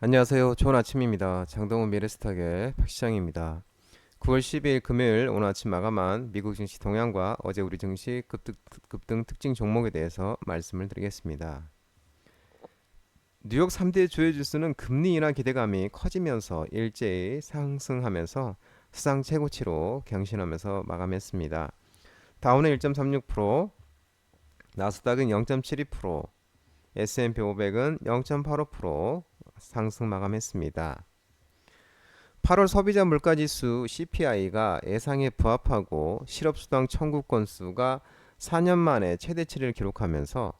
안녕하세요. 좋은 아침입니다. 장동훈 미래스탁의 박시장입니다. 9월 12일 금요일 오늘 아침 마감한 미국 증시 동향과 어제 우리 증시 급등, 급등 특징 종목에 대해서 말씀을 드리겠습니다. 뉴욕 3대 주요 지수는 금리 인하 기대감이 커지면서 일제히 상승하면서 수상 최고치로 경신하면서 마감했습니다. 다우는 1.36%, 나스닥은 0.72%, S&P 500은 0.85% 상승 마감했습니다. 8월 소비자 물가지수 CPI가 예상에 부합하고 실업수당 청구 건수가 4년 만에 최대치를 기록하면서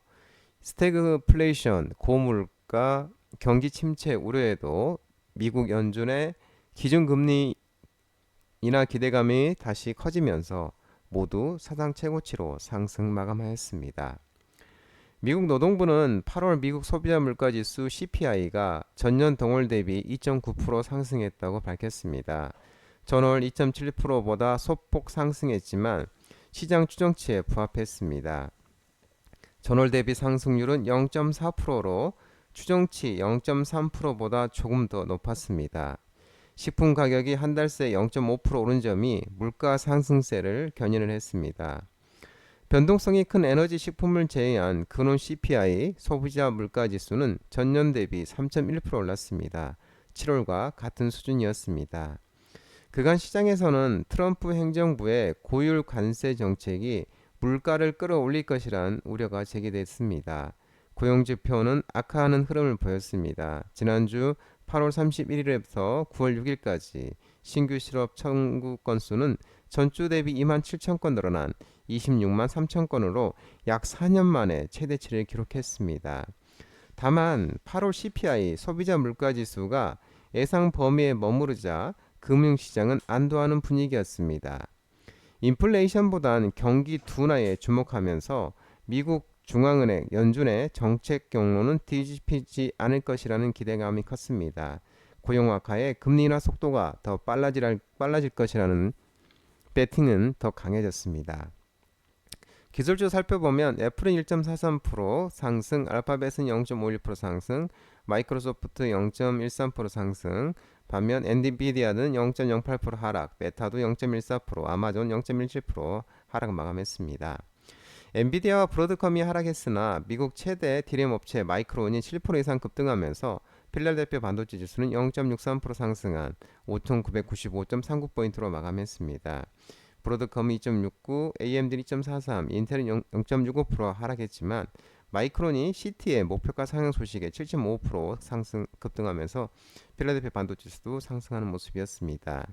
스태그플레이션 고물가 경기 침체 우려에도 미국 연준의 기준금리 인하 기대감이 다시 커지면서 모두 사상 최고치로 상승 마감하였습니다. 미국 노동부는 8월 미국 소비자 물가지수 CPI가 전년 동월 대비 2.9% 상승했다고 밝혔습니다. 전월 2.7%보다 소폭 상승했지만 시장 추정치에 부합했습니다. 전월 대비 상승률은 0.4%로 추정치 0.3%보다 조금 더 높았습니다. 식품 가격이 한 달 새 0.5% 오른 점이 물가 상승세를 견인을 했습니다. 변동성이 큰 에너지 식품을 제외한 근원 CPI 소비자 물가 지수는 전년 대비 3.1% 올랐습니다. 7월과 같은 수준이었습니다. 그간 시장에서는 트럼프 행정부의 고율 관세 정책이 물가를 끌어올릴 것이란 우려가 제기됐습니다. 고용 지표는 악화하는 흐름을 보였습니다. 지난주 8월 31일부터 9월 6일까지 신규 실업 청구 건수는 전주 대비 2만 7천 건 늘어난 26만 3천 건으로 약 4년 만에 최대치를 기록했습니다. 다만 8월 CPI 소비자 물가 지수가 예상 범위에 머무르자 금융시장은 안도하는 분위기였습니다. 인플레이션보단 경기 둔화에 주목하면서 미국 중앙은행 연준의 정책 경로는 뒤집히지 않을 것이라는 기대감이 컸습니다. 고용 악화에 금리 인하 속도가 더 빨라질, 빨라질 것이라는 배팅은 더 강해졌습니다. 기술주 살펴보면 애플은 1.43% 상승, 알파벳은 0.51% 상승, 마이크로소프트 0.13% 상승, 반면 엔디비디아는 0.08% 하락, 메타도 0.14%, 아마존 0.17% 하락 마감했습니다. 엔비디아와 브로드컴이 하락했으나 미국 최대 디램 업체 마이크론이 7% 이상 급등하면서 필라델피아 반도체 지수는 0.63% 상승한 5,995.39포인트로 마감했습니다. 브로드컴이 2.69, AMD는 2.43, 인텔은 0.65% 하락했지만 마이크론이 CT의 목표가 상향 소식에 7.5% 상승 급등하면서 필라델피아 반도체도 상승하는 모습이었습니다.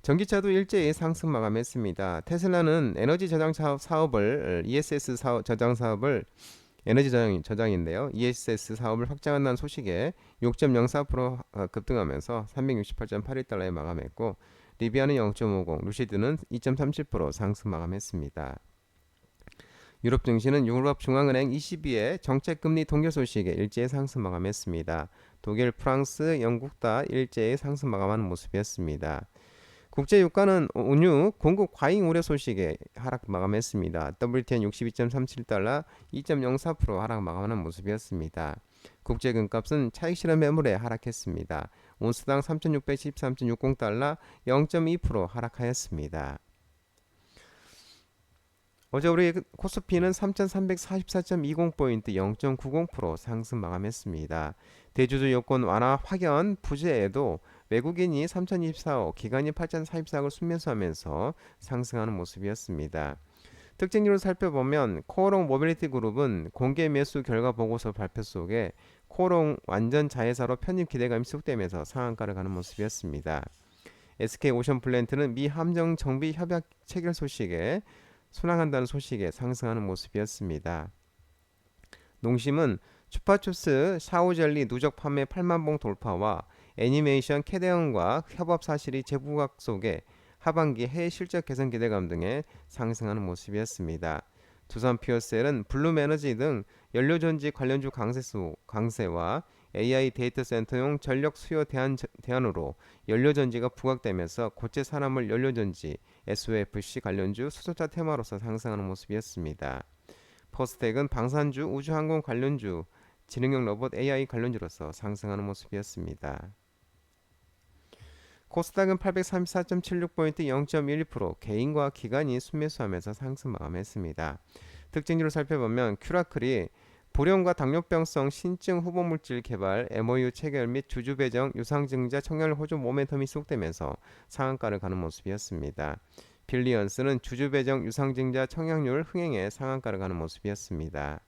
전기차도 일제히 상승 마감했습니다. 테슬라는 에너지 저장 사업을 ESS 사업, 저장 사업을 에너지 저장, 저장 인데요. ESS 사업을 확장한다는 소식에 6.04% 급등하면서 368.81달러에 마감했고 리비아는 0.50, 루시드는 2.37% 상승 마감했습니다. 유럽 증시는 유럽 중앙은행 ECB의 정책 금리 동결 소식에 일제히 상승 마감했습니다. 독일, 프랑스, 영국 다 일제히 상승 마감하는 모습이었습니다. 국제 유가는 온유 공급 과잉 우려 소식에 하락 마감했습니다. WTN 62.37달러 2.04% 하락 마감하는 모습이었습니다. 국제 금값은 차익 실현 매물에 하락했습니다. 온스당 3,613.60달러 0.2% 하락하였습니다. 어제 우리 코스피는 3,344.20포인트 0.90% 상승 마감했습니다. 대주주 여건 완화 확연 부재에도 외국인이 3,024억, 기관이 8,044억을 순면수하면서 상승하는 모습이었습니다. 특징으로 살펴보면 코오롱 모빌리티 그룹은 공개 매수 결과 보고서 발표 속에 코오롱 완전 자회사로 편입 기대감이 쑥되면서 상한가를 가는 모습이었습니다. SK 오션 플랜트는 미 함정 정비 협약 체결 소식에 순항한다는 소식에 상승하는 모습이었습니다. 농심은 추파춥스 샤오젤리 누적 판매 8만 봉 돌파와 애니메이션 캐대언과 협업 사실이 제부각 속에 하반기 해외 실적 개선 기대감 등에 상승하는 모습이었습니다. 두산 피어셀은 블룸 에너지 등 연료 전지 관련주 강세수, 강세와 AI 데이터 센터용 전력 수요 대안, 대안으로 연료 전지가 부각되면서 고체 산화물 연료 전지, SOFC 관련주 수소차 테마로서 상승하는 모습이었습니다. 포스텍은 방산주, 우주항공 관련주, 지능형 로봇 AI 관련주로서 상승하는 모습이었습니다. 코스닥은 834.76포인트 0.12% 개인과 기관이 순매수하면서 상승 마감했습니다. 특징주를 살펴보면 큐라클이 보령과 당뇨병성 신증 후보 물질 개발 MOU 체결 및 주주 배정 유상증자 청약을 호조 모멘텀이 쏟되면서 상한가를 가는 모습이었습니다. 빌리언스는 주주 배정 유상증자 청약률 흥행에 상한가를 가는 모습이었습니다.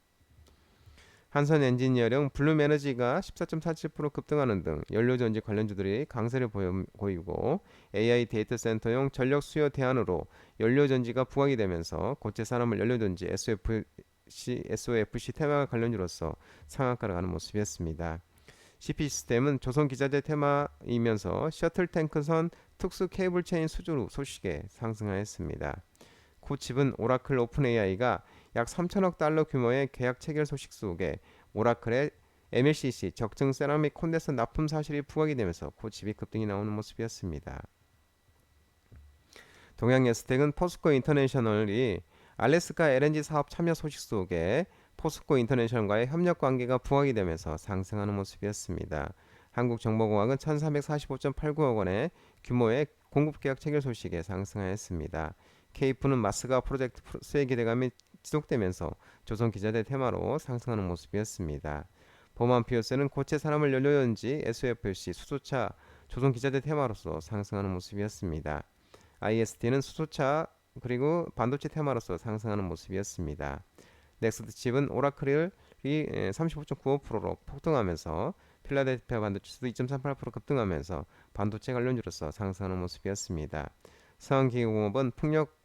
한선 엔지니어링, 블룸 에너지가 14.47% 급등하는 등 연료 전지 관련주들이 강세를 보이고 AI 데이터 센터용 전력 수요 대안으로 연료 전지가 부각이 되면서 고체 산업물 연료 전지 SOFC, SOFC 테마 관련주로서 상한가를 가는 모습이었습니다. CP 시스템은 조선 기자재 테마이면서 셔틀 탱크선 특수 케이블 체인 수주 소식에 상승하였습니다. 코칩은 오라클 오픈 AI가 약 3천억 달러 규모의 계약 체결 소식 속에 오라클의 MLCC 적정 세라믹 콘덴서 납품 사실이 부각이 되면서 고집이 급등이 나오는 모습이었습니다. 동양 예스텍은 포스코 인터내셔널이 알래스카 LNG 사업 참여 소식 속에 포스코 인터내셔널과의 협력 관계가 부각이 되면서 상승하는 모습이었습니다. 한국정보공학은 1345.89억 원의 규모의 공급 계약 체결 소식에 상승하였습니다. 케이프는 마스가 프로젝트 수혜 기대감이 지속되면서 조선 기자재 테마로 상승하는 모습이었습니다. 보만 피어스는 고체 산업을 연료연지 SOFC 수소차 조선 기자재 테마로서 상승하는 모습이었습니다. IST는 수소차 그리고 반도체 테마로서 상승하는 모습이었습니다. 넥스트 칩은 오라클이 35.95%로 폭등하면서 필라델피아 반도체도 2.38% 급등하면서 반도체 관련주로서 상승하는 모습이었습니다. 서한기계공업은 풍력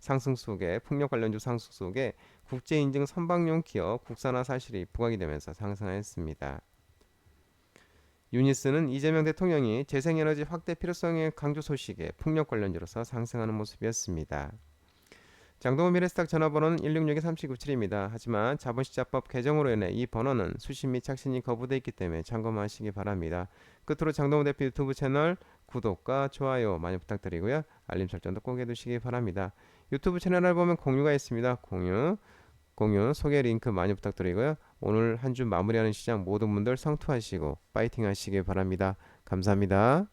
상승 속에 풍력 관련주 상승 속에 국제 인증 선박용 기업 국산화 사실이 부각이 되면서 상승하였습니다. 유니스는 이재명 대통령이 재생에너지 확대 필요성의 강조 소식에 풍력 관련주로서 상승하는 모습이었습니다. 장동원 미래스탁 전화번호는 166-3797입니다. 하지만 자본시장법 개정으로 인해 이 번호는 수신 및 착신이 거부되어 있기 때문에 참고하시기 바랍니다. 끝으로 장동원 대표 유튜브 채널 구독과 좋아요 많이 부탁드리고요. 알림 설정도 꼭 해두시기 바랍니다. 유튜브 채널을 보면 공유가 있습니다. 공유, 공유, 소개 링크 많이 부탁드리고요. 오늘 한 주 마무리하는 시장 모든 분들 성투하시고 파이팅 하시기 바랍니다. 감사합니다.